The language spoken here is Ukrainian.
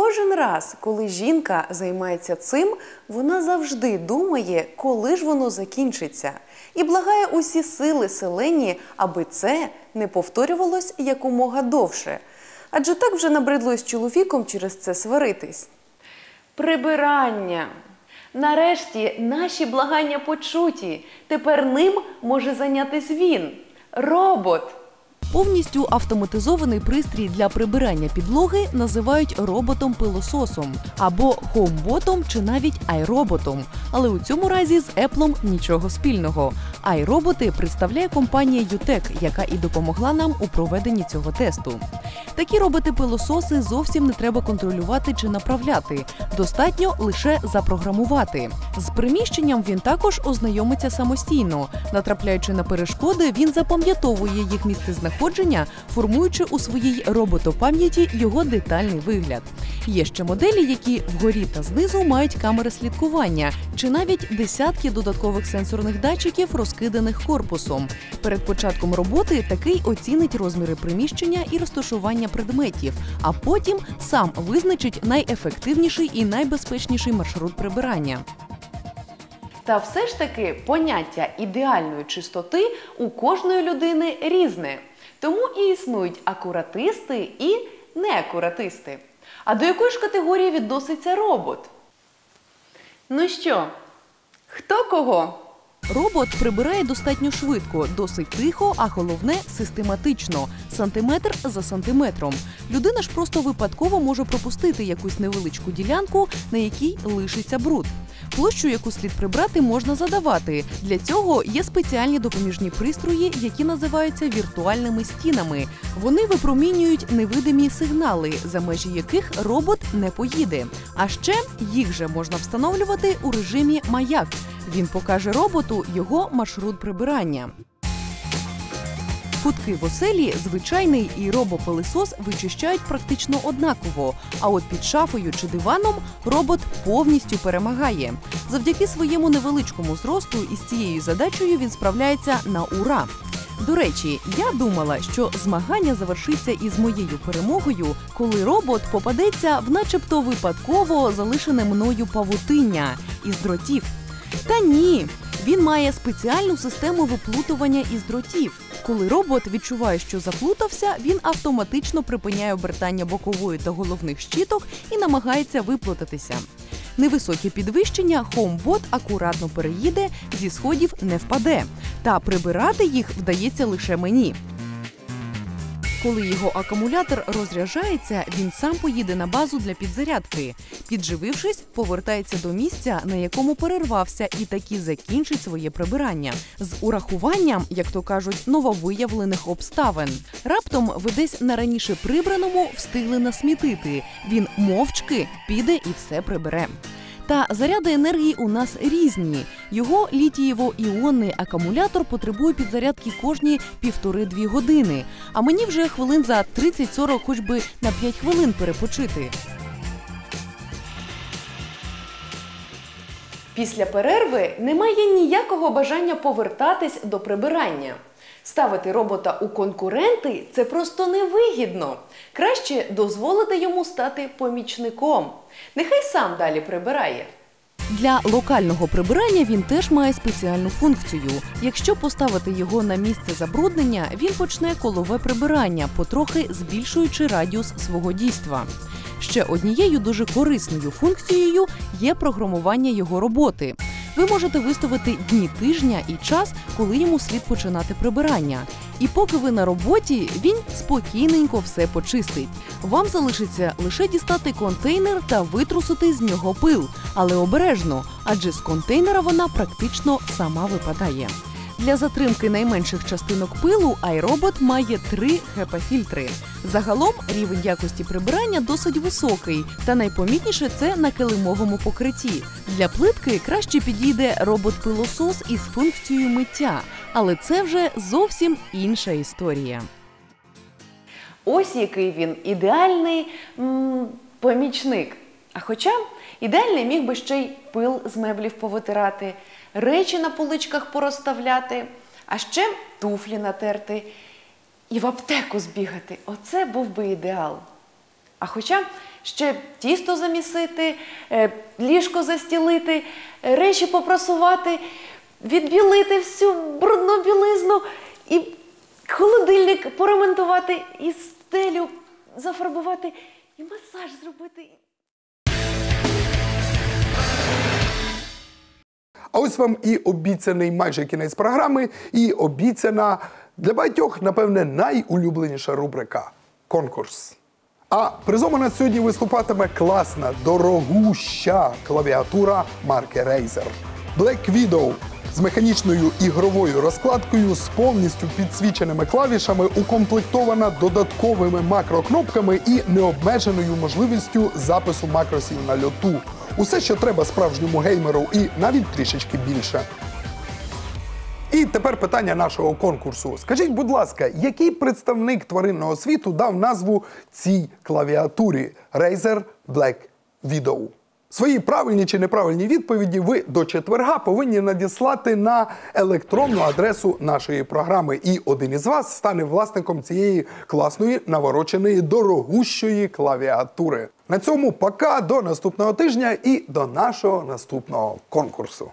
кожен раз, коли жінка займається цим, вона завжди думає, коли ж воно закінчиться, і благає усі сили селені, аби це не повторювалось якомога довше. Адже так вже набридло з чоловіком через це сваритись. Прибирання. Нарешті наші благання почуті. Тепер ним може зайнятись він робот. Повністю автоматизований пристрій для прибирання підлоги називають роботом-пилососом або хоумботом чи навіть айроботом. Але у цьому разі з Apple нічого спільного. Айроботи представляє компанія UTEC, яка і допомогла нам у проведенні цього тесту. Такі роботи-пилососи зовсім не треба контролювати чи направляти. Достатньо лише запрограмувати. З приміщенням він також ознайомиться самостійно. Натрапляючи на перешкоди, він запам'ятовує їх місце знаходження, формуючи у своїй роботопам'яті його детальний вигляд. Є ще моделі, які вгорі та знизу мають камери слідкування, чи навіть десятки додаткових сенсорних датчиків, розкиданих корпусом. Перед початком роботи такий оцінить розміри приміщення і розташування предметів, а потім сам визначить найефективніший і найбезпечніший маршрут прибирання. Та все ж таки поняття ідеальної чистоти у кожної людини різне. Тому і існують акуратисти і неакуратисти. А до якої ж категорії відноситься робот? Ну що, хто кого? Робот прибирає достатньо швидко, досить тихо, а головне систематично, сантиметр за сантиметром. Людина ж просто випадково може пропустити якусь невеличку ділянку, на якій лишиться бруд. Площу, яку слід прибрати, можна задавати. Для цього є спеціальні допоміжні пристрої, які називаються віртуальними стінами. Вони випромінюють невидимі сигнали, за межі яких робот не поїде. А ще їх же можна встановлювати у режимі маяк. Він покаже роботу його маршрут прибирання. Кутки в оселі звичайний і робопилисос вичищають практично однаково. А от під шафою чи диваном робот повністю перемагає. Завдяки своєму невеличкому зросту із цією задачею він справляється на ура. До речі, я думала, що змагання завершиться із моєю перемогою, коли робот попадеться в начебто випадково залишене мною павутиння із дротів. Та ні, він має спеціальну систему виплутування із дротів. Коли робот відчуває, що заплутався, він автоматично припиняє обертання бокової та головних щиток і намагається виплутатися. Невисоке підвищення хомбот акуратно переїде, зі сходів не впаде. Та прибирати їх вдається лише мені. Коли його акумулятор розряджається, він сам поїде на базу для підзарядки. Підживившись, повертається до місця, на якому перервався, і таки закінчить своє прибирання з урахуванням, як то кажуть, нововиявлених обставин. Раптом ви десь на раніше прибраному встигли насмітити. Він мовчки піде і все прибере. Та заряди енергії у нас різні. Його літієво-іонний акумулятор потребує підзарядки кожні півтори-дві години. А мені вже хвилин за 30-40 хоч би на 5 хвилин перепочити. Після перерви немає ніякого бажання повертатись до прибирання. Ставити робота у конкуренти це просто невигідно. Краще дозволити йому стати помічником. Нехай сам далі прибирає. Для локального прибирання він теж має спеціальну функцію. Якщо поставити його на місце забруднення, він почне колове прибирання, потрохи збільшуючи радіус свого дійства. Ще однією дуже корисною функцією є програмування його роботи. Ви можете виставити дні тижня і час, коли йому слід починати прибирання. І поки ви на роботі, він спокійненько все почистить. Вам залишиться лише дістати контейнер та витрусити з нього пил, але обережно, адже з контейнера вона практично сама випадає. Для затримки найменших частинок пилу айробот має три HEPA-фільтри. Загалом рівень якості прибирання досить високий, та найпомітніше це на килимовому покритті. Для плитки краще підійде робот-пилосос із функцією миття, але це вже зовсім інша історія. Ось який він ідеальний помічник. А хоча ідеальний міг би ще й пил з меблів повитирати, речі на поличках порозставляти, а ще туфлі натерти і в аптеку збігати. Оце був би ідеал. А хоча ще тісто замісити, е, ліжко застілити, речі попрасувати, відбілити всю брудну білизну і холодильник поремонтувати, і стелю зафарбувати, і масаж зробити. А ось вам і обіцяний майже кінець програми, і обіцяна для багатьох, напевне, найулюбленіша рубрика конкурс. А призом у нас сьогодні виступатиме класна, дорогуща клавіатура марки Razer. Black Widow з механічною ігровою розкладкою, з повністю підсвіченими клавішами, укомплектована додатковими макрокнопками і необмеженою можливістю запису макросів на льоту. Усе, що треба справжньому геймеру, і навіть трішечки більше. І тепер питання нашого конкурсу. Скажіть, будь ласка, який представник тваринного світу дав назву цій клавіатурі Razer Black Widow? Свої правильні чи неправильні відповіді ви до четверга повинні надіслати на електронну адресу нашої програми. І один із вас стане власником цієї класної навороченої дорогущої клавіатури. На цьому пока до наступного тижня і до нашого наступного конкурсу.